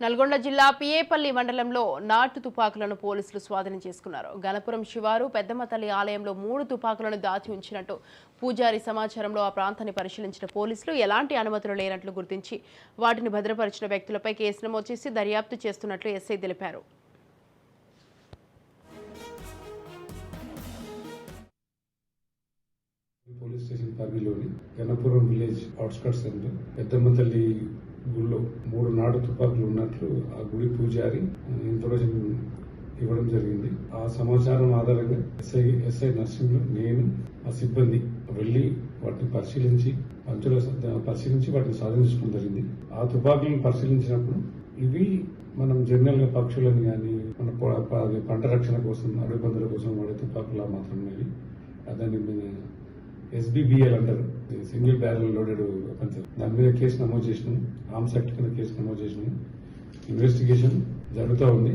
నల్గొండ జిల్లా పియేపల్లి మండలంలో నాటు తుపాకులను పోలీసులు స్వాధీనం చేసుకున్నారు. గణపురం శివారు పెద్దమ్మ తల్లి ఆలయంలో మూడు తుపాకులను దాచి ఉంచినట్టు పూజారి సమాచారంలో ఆ ప్రాంతాన్ని పరిశీలించిన పోలీసులు ఎలాంటి అనుమతులు లేనట్లు గుర్తించి వాటిని భద్రపరిచిన వ్యక్తులపై కేసు నమోదు చేసి దర్యాప్తు చేస్తున్నట్లు ఎస్ఐ తెలిపారు. పోలీస్ స్టేషన్ పరిధిలోని గణపురం విలేజ్ అవుట్స్కట్స్ సెంటర్ పెద్దమ్మ తల్లి గుడిలో మూడు నాడు తుపాకులు ఉన్నట్లు ఆ గుడి పూజారి ఇన్ఫర్మేషన్ ఇవ్వడం జరిగింది. ఆ సమాచారం ఆధారంగా ఎస్ఐ ఎస్ఐ నర్సింగ్ నేను ఆ సిబ్బంది వెళ్ళి వాటిని పరిశీలించి పంచుల పరిశీలించి వాటిని సాధించడం జరిగింది. ఆ తుపాకులను పరిశీలించినప్పుడు ఇవి మనం జనరల్గా పక్షులను కానీ మన పంట రక్షణ కోసం అడవి పందుల కోసం వాడే తుపాకులా మాత్రమే ఎస్బీబీఎల్ అంటారు. సింగిల్ బ్యారల్ లోడెడ్ వెపన్స్ దాని మీద కేసు నమోదు చేసినాం. ఆర్మ్స్ యాక్ట్ కింద కేసు నమోదు చేసినాం. ఇన్వెస్టిగేషన్ జరుగుతూ ఉంది.